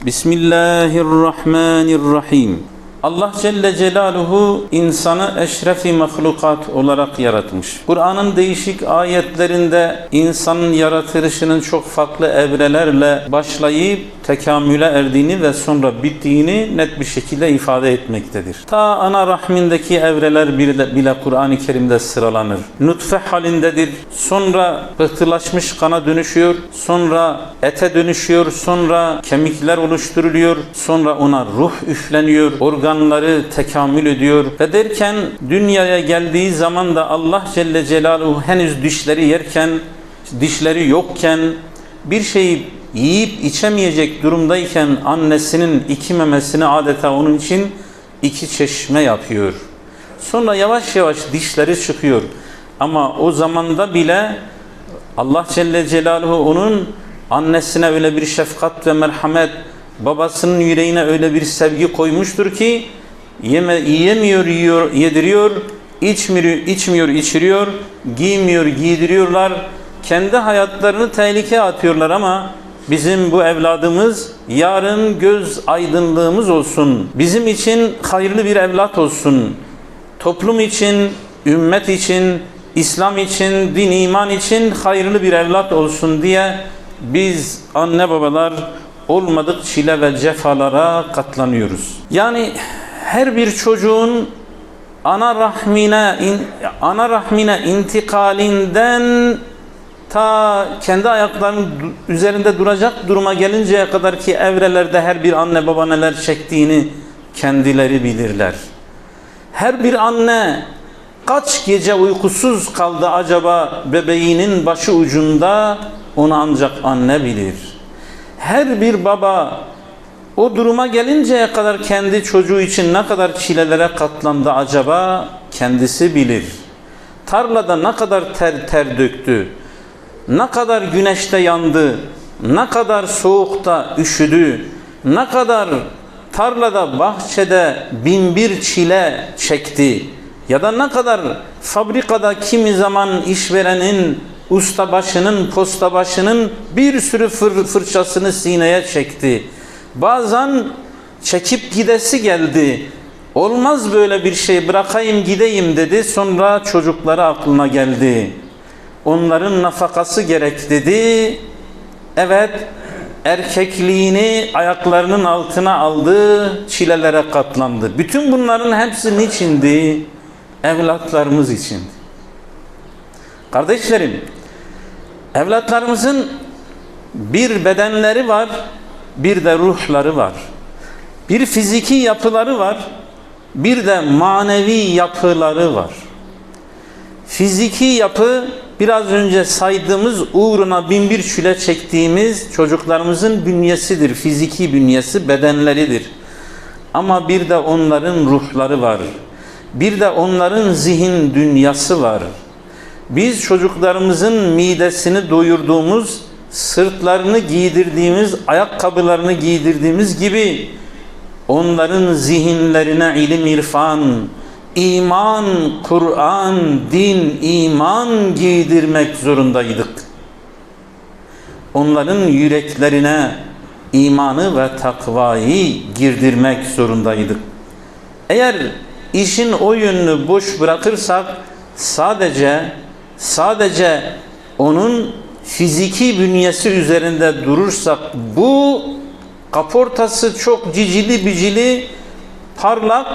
Bismillahirrahmanirrahim. Allah Celle Celaluhu insanı eşrefi mahlukat olarak yaratmış. Kur'an'ın değişik ayetlerinde insanın yaratılışının çok farklı evrelerle başlayıp tekamüle erdiğini ve sonra bittiğini net bir şekilde ifade etmektedir. Ta ana rahmindeki evreler bile, bile Kur'an-ı Kerim'de sıralanır. Nutfe halindedir. Sonra pıhtılaşmış kana dönüşüyor. Sonra ete dönüşüyor. Sonra kemikler oluşturuluyor. Sonra ona ruh üfleniyor. Organları tekamül ediyor. Ve derken dünyaya geldiği zaman da Allah Celle Celaluhu henüz dişleri yerken, dişleri yokken bir şeyi yiyip içemeyecek durumdayken annesinin iki memesini adeta onun için iki çeşme yapıyor. Sonra yavaş yavaş dişleri çıkıyor. Ama o zamanda bile Allah Celle Celaluhu onun annesine öyle bir şefkat ve merhamet, babasının yüreğine öyle bir sevgi koymuştur ki yeme, yiyemiyor, yiyor, yediriyor, içmiyor, içmiyor, içiriyor, giymiyor, giydiriyorlar. Kendi hayatlarını tehlikeye atıyorlar ama bizim bu evladımız yarın göz aydınlığımız olsun. Bizim için hayırlı bir evlat olsun. Toplum için, ümmet için, İslam için, din iman için hayırlı bir evlat olsun diye biz anne babalar olmadık çile ve cefalara katlanıyoruz. Yani her bir çocuğun ana rahmine in, ana rahmine intikalinden ta kendi ayaklarının üzerinde duracak duruma gelinceye kadar ki evrelerde her bir anne baba neler çektiğini kendileri bilirler. Her bir anne kaç gece uykusuz kaldı acaba bebeğinin başı ucunda onu ancak anne bilir. Her bir baba o duruma gelinceye kadar kendi çocuğu için ne kadar çilelere katlandı acaba kendisi bilir. Tarlada ne kadar ter ter döktü, ne kadar güneşte yandı, ne kadar soğukta üşüdü, ne kadar tarlada, bahçede bin bir çile çekti ya da ne kadar fabrikada kimi zaman işverenin, ustabaşının, postabaşının bir sürü fır, fırçasını sineye çekti. Bazen çekip gidesi geldi. Olmaz böyle bir şey bırakayım gideyim dedi. Sonra çocukları aklına geldi. Onların nafakası gerek dedi. Evet erkekliğini ayaklarının altına aldı, çilelere katlandı. Bütün bunların hepsi niçindi? Evlatlarımız için. Kardeşlerim, evlatlarımızın bir bedenleri var, bir de ruhları var. Bir fiziki yapıları var, bir de manevi yapıları var. Fiziki yapı biraz önce saydığımız uğruna bin bir çektiğimiz çocuklarımızın bünyesidir. Fiziki bünyesi bedenleridir. Ama bir de onların ruhları var. Bir de onların zihin dünyası var. Biz çocuklarımızın midesini doyurduğumuz, sırtlarını giydirdiğimiz, ayakkabılarını giydirdiğimiz gibi onların zihinlerine ilim irfan, iman, Kur'an, din, iman giydirmek zorundaydık. Onların yüreklerine imanı ve takvayı girdirmek zorundaydık. Eğer işin o yönünü boş bırakırsak sadece sadece onun fiziki bünyesi üzerinde durursak bu kaportası çok cicili bicili parlak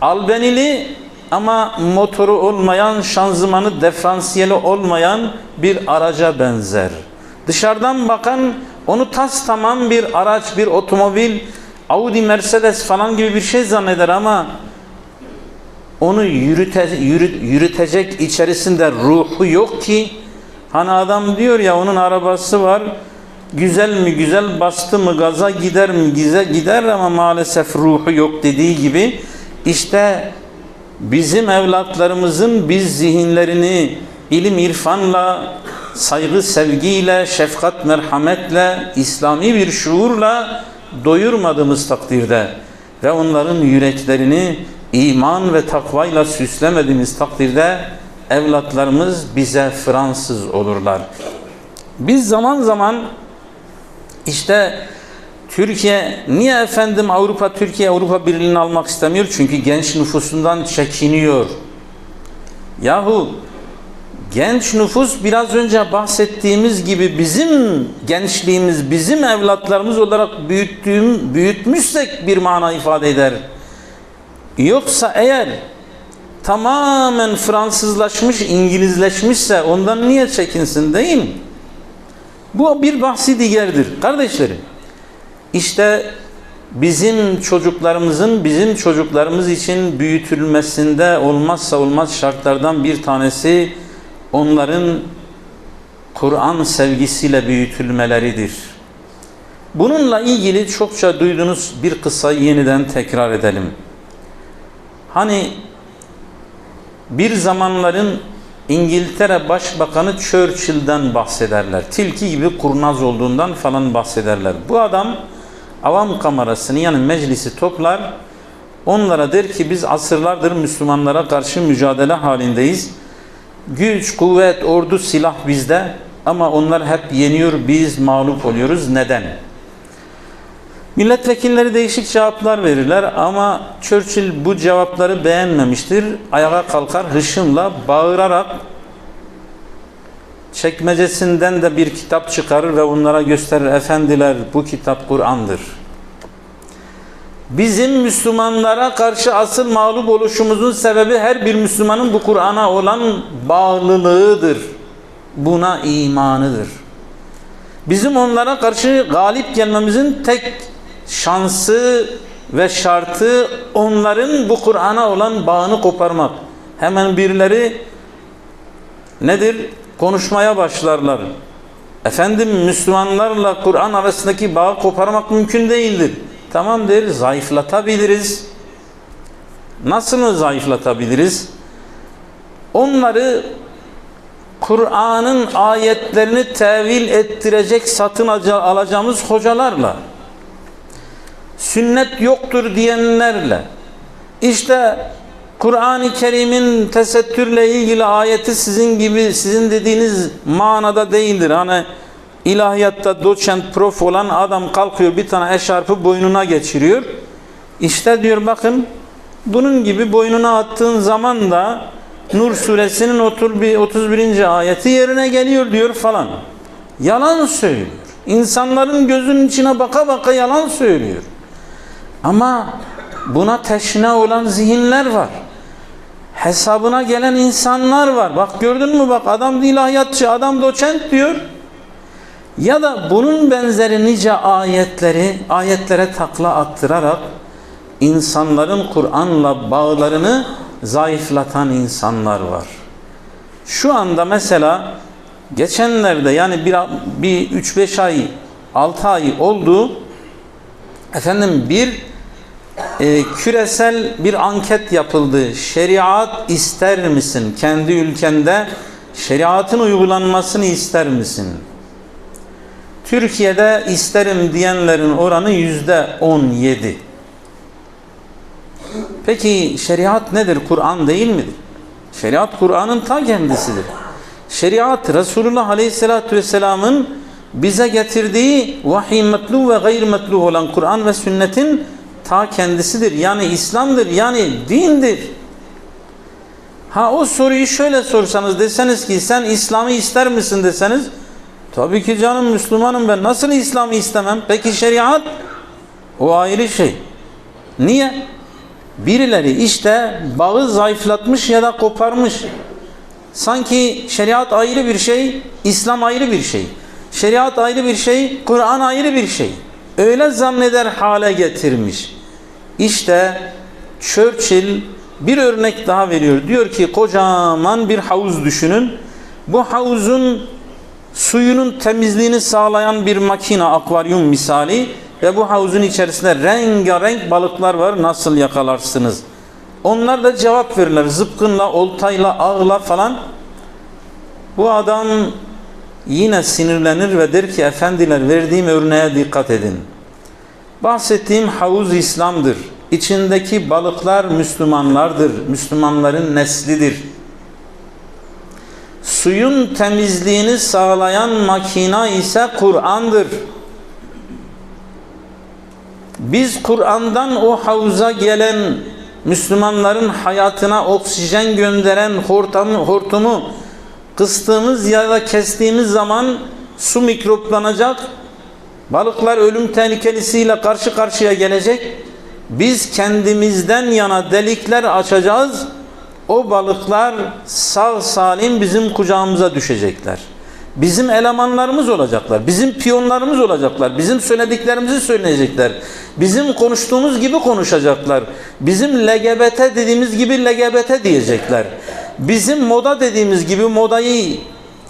albenili ama motoru olmayan şanzımanı diferansiyeli olmayan bir araca benzer. Dışarıdan bakan onu tas tamam bir araç, bir otomobil, Audi, Mercedes falan gibi bir şey zanneder ama onu yürüte, yürüt, yürütecek içerisinde ruhu yok ki hani adam diyor ya onun arabası var güzel mi güzel bastı mı gaza gider mi gider, gider ama maalesef ruhu yok dediği gibi işte bizim evlatlarımızın biz zihinlerini ilim irfanla saygı sevgiyle şefkat merhametle İslami bir şuurla doyurmadığımız takdirde ve onların yüreklerini iman ve takvayla süslemediğimiz takdirde evlatlarımız bize Fransız olurlar. Biz zaman zaman işte Türkiye niye efendim Avrupa Türkiye Avrupa Birliği'ni almak istemiyor? Çünkü genç nüfusundan çekiniyor. Yahu genç nüfus biraz önce bahsettiğimiz gibi bizim gençliğimiz, bizim evlatlarımız olarak büyüttüğüm, büyütmüşsek bir mana ifade eder. Yoksa eğer tamamen Fransızlaşmış, İngilizleşmişse ondan niye çekinsin değil mi? Bu bir bahsi diğerdir. Kardeşlerim, işte bizim çocuklarımızın bizim çocuklarımız için büyütülmesinde olmazsa olmaz şartlardan bir tanesi onların Kur'an sevgisiyle büyütülmeleridir. Bununla ilgili çokça duyduğunuz bir kıssayı yeniden tekrar edelim. Hani bir zamanların İngiltere Başbakanı Churchill'den bahsederler. Tilki gibi kurnaz olduğundan falan bahsederler. Bu adam avam kamerasını yani meclisi toplar. Onlara der ki biz asırlardır Müslümanlara karşı mücadele halindeyiz. Güç, kuvvet, ordu, silah bizde ama onlar hep yeniyor, biz mağlup oluyoruz. Neden? Milletvekilleri değişik cevaplar verirler ama Churchill bu cevapları beğenmemiştir. Ayağa kalkar hışımla bağırarak çekmecesinden de bir kitap çıkarır ve onlara gösterir. Efendiler bu kitap Kur'an'dır. Bizim Müslümanlara karşı asıl mağlup oluşumuzun sebebi her bir Müslümanın bu Kur'an'a olan bağlılığıdır. Buna imanıdır. Bizim onlara karşı galip gelmemizin tek şansı ve şartı onların bu Kur'an'a olan bağını koparmak. Hemen birileri nedir? Konuşmaya başlarlar. Efendim Müslümanlarla Kur'an arasındaki bağı koparmak mümkün değildir. Tamam der, zayıflatabiliriz. Nasıl zayıflatabiliriz? Onları Kur'an'ın ayetlerini tevil ettirecek satın alacağımız hocalarla sünnet yoktur diyenlerle işte Kur'an-ı Kerim'in tesettürle ilgili ayeti sizin gibi sizin dediğiniz manada değildir. Hani ilahiyatta doçent prof olan adam kalkıyor bir tane eşarpı boynuna geçiriyor. İşte diyor bakın bunun gibi boynuna attığın zaman da Nur suresinin 31. ayeti yerine geliyor diyor falan. Yalan söylüyor. İnsanların gözünün içine baka baka yalan söylüyor. Ama buna teşne olan zihinler var. Hesabına gelen insanlar var. Bak gördün mü bak adam ilahiyatçı, adam doçent diyor. Ya da bunun benzeri nice ayetleri ayetlere takla attırarak insanların Kur'an'la bağlarını zayıflatan insanlar var. Şu anda mesela geçenlerde yani bir, bir 3-5 ay 6 ay oldu efendim bir e, küresel bir anket yapıldı. Şeriat ister misin? Kendi ülkende şeriatın uygulanmasını ister misin? Türkiye'de isterim diyenlerin oranı yüzde on yedi. Peki şeriat nedir? Kur'an değil midir? Şeriat Kur'an'ın ta kendisidir. Şeriat Resulullah Aleyhisselatü Vesselam'ın bize getirdiği vahiy metlu ve gayr metlu olan Kur'an ve sünnetin ta kendisidir. Yani İslam'dır. Yani dindir. Ha o soruyu şöyle sorsanız deseniz ki sen İslam'ı ister misin deseniz tabii ki canım Müslümanım ben nasıl İslam'ı istemem? Peki şeriat? O ayrı şey. Niye? Birileri işte bağı zayıflatmış ya da koparmış. Sanki şeriat ayrı bir şey, İslam ayrı bir şey. Şeriat ayrı bir şey, Kur'an ayrı bir şey. Öyle zanneder hale getirmiş. İşte Churchill bir örnek daha veriyor. Diyor ki kocaman bir havuz düşünün. Bu havuzun suyunun temizliğini sağlayan bir makine, akvaryum misali ve bu havuzun içerisinde rengarenk balıklar var. Nasıl yakalarsınız? Onlar da cevap verirler. Zıpkınla, oltayla, ağla falan. Bu adam yine sinirlenir ve der ki efendiler verdiğim örneğe dikkat edin. Bahsettiğim havuz İslam'dır. İçindeki balıklar Müslümanlardır. Müslümanların neslidir. Suyun temizliğini sağlayan makina ise Kur'an'dır. Biz Kur'an'dan o havuza gelen Müslümanların hayatına oksijen gönderen hortamı, hortumu kıstığımız ya da kestiğimiz zaman su mikroplanacak, balıklar ölüm tehlikelisiyle karşı karşıya gelecek. Biz kendimizden yana delikler açacağız. O balıklar sağ salim bizim kucağımıza düşecekler. Bizim elemanlarımız olacaklar. Bizim piyonlarımız olacaklar. Bizim söylediklerimizi söyleyecekler. Bizim konuştuğumuz gibi konuşacaklar. Bizim LGBT dediğimiz gibi LGBT diyecekler. Bizim moda dediğimiz gibi modayı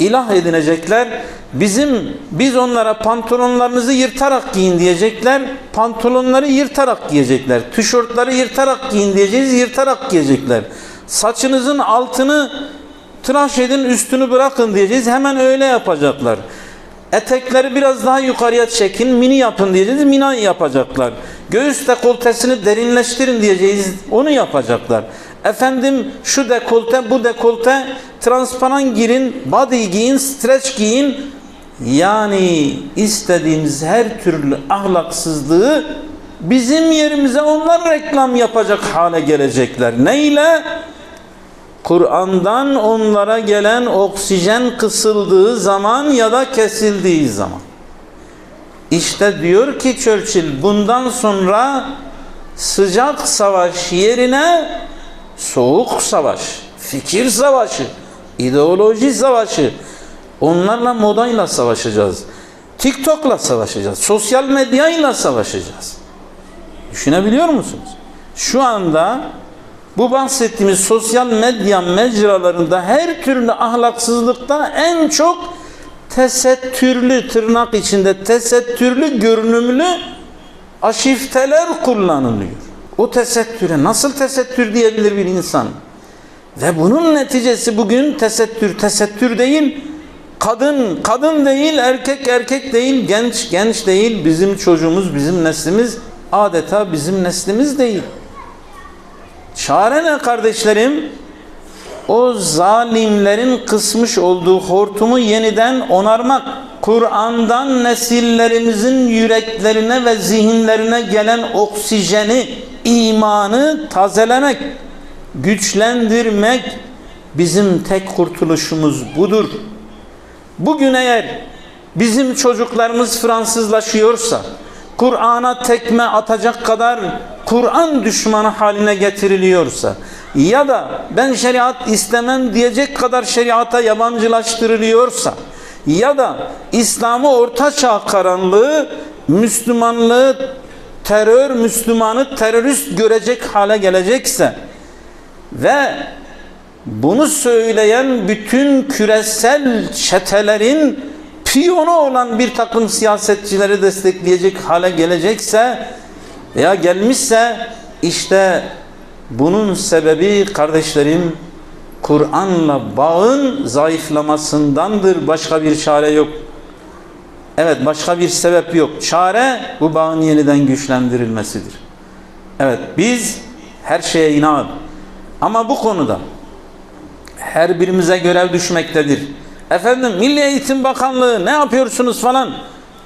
ilah edinecekler. Bizim biz onlara pantolonlarınızı yırtarak giyin diyecekler. Pantolonları yırtarak giyecekler. Tişörtleri yırtarak giyin diyeceğiz. Yırtarak giyecekler. Saçınızın altını tıraş edin üstünü bırakın diyeceğiz. Hemen öyle yapacaklar. Etekleri biraz daha yukarıya çekin, mini yapın diyeceğiz. Mini yapacaklar. Göğüs dekoltesini derinleştirin diyeceğiz. Onu yapacaklar. Efendim şu dekolte, bu dekolte transparan girin, body giyin, stretch giyin. Yani istediğimiz her türlü ahlaksızlığı bizim yerimize onlar reklam yapacak hale gelecekler. Neyle? Kur'an'dan onlara gelen oksijen kısıldığı zaman ya da kesildiği zaman. İşte diyor ki Churchill bundan sonra sıcak savaş yerine soğuk savaş, fikir savaşı, ideoloji savaşı onlarla modayla savaşacağız. TikTok'la savaşacağız. Sosyal medyayla savaşacağız. Düşünebiliyor musunuz? Şu anda bu bahsettiğimiz sosyal medya mecralarında her türlü ahlaksızlıkta en çok tesettürlü tırnak içinde tesettürlü görünümlü aşifteler kullanılıyor. O tesettüre nasıl tesettür diyebilir bir insan? Ve bunun neticesi bugün tesettür, tesettür değil, kadın, kadın değil, erkek, erkek değil, genç, genç değil, bizim çocuğumuz, bizim neslimiz adeta bizim neslimiz değil. Çare ne kardeşlerim? O zalimlerin kısmış olduğu hortumu yeniden onarmak. Kur'an'dan nesillerimizin yüreklerine ve zihinlerine gelen oksijeni, imanı tazelemek, güçlendirmek bizim tek kurtuluşumuz budur. Bugün eğer bizim çocuklarımız Fransızlaşıyorsa, Kur'an'a tekme atacak kadar Kur'an düşmanı haline getiriliyorsa ya da ben şeriat istemem diyecek kadar şeriata yabancılaştırılıyorsa ya da İslam'ı orta çağ karanlığı Müslümanlığı terör Müslümanı terörist görecek hale gelecekse ve bunu söyleyen bütün küresel çetelerin piyonu olan bir takım siyasetçileri destekleyecek hale gelecekse veya gelmişse işte bunun sebebi kardeşlerim Kur'an'la bağın zayıflamasındandır. Başka bir çare yok. Evet başka bir sebep yok. Çare bu bağın yeniden güçlendirilmesidir. Evet biz her şeye inan. Ama bu konuda her birimize görev düşmektedir. Efendim Milli Eğitim Bakanlığı ne yapıyorsunuz falan.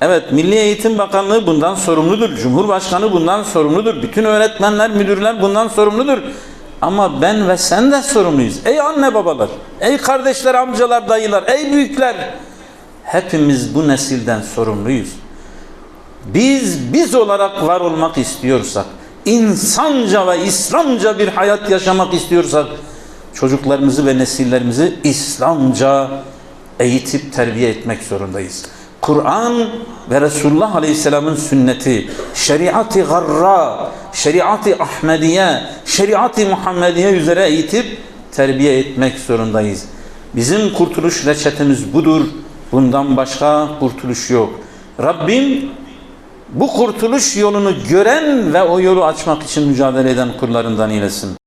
Evet Milli Eğitim Bakanlığı bundan sorumludur. Cumhurbaşkanı bundan sorumludur. Bütün öğretmenler, müdürler bundan sorumludur. Ama ben ve sen de sorumluyuz. Ey anne babalar, ey kardeşler, amcalar, dayılar, ey büyükler. Hepimiz bu nesilden sorumluyuz. Biz biz olarak var olmak istiyorsak, insanca ve İslamca bir hayat yaşamak istiyorsak, çocuklarımızı ve nesillerimizi İslamca eğitip terbiye etmek zorundayız. Kur'an ve Resulullah Aleyhisselam'ın sünneti, şeriatı garra, şeriatı Ahmediye, şeriatı Muhammediye üzere eğitip terbiye etmek zorundayız. Bizim kurtuluş reçetemiz budur. Bundan başka kurtuluş yok. Rabbim bu kurtuluş yolunu gören ve o yolu açmak için mücadele eden kullarından eylesin.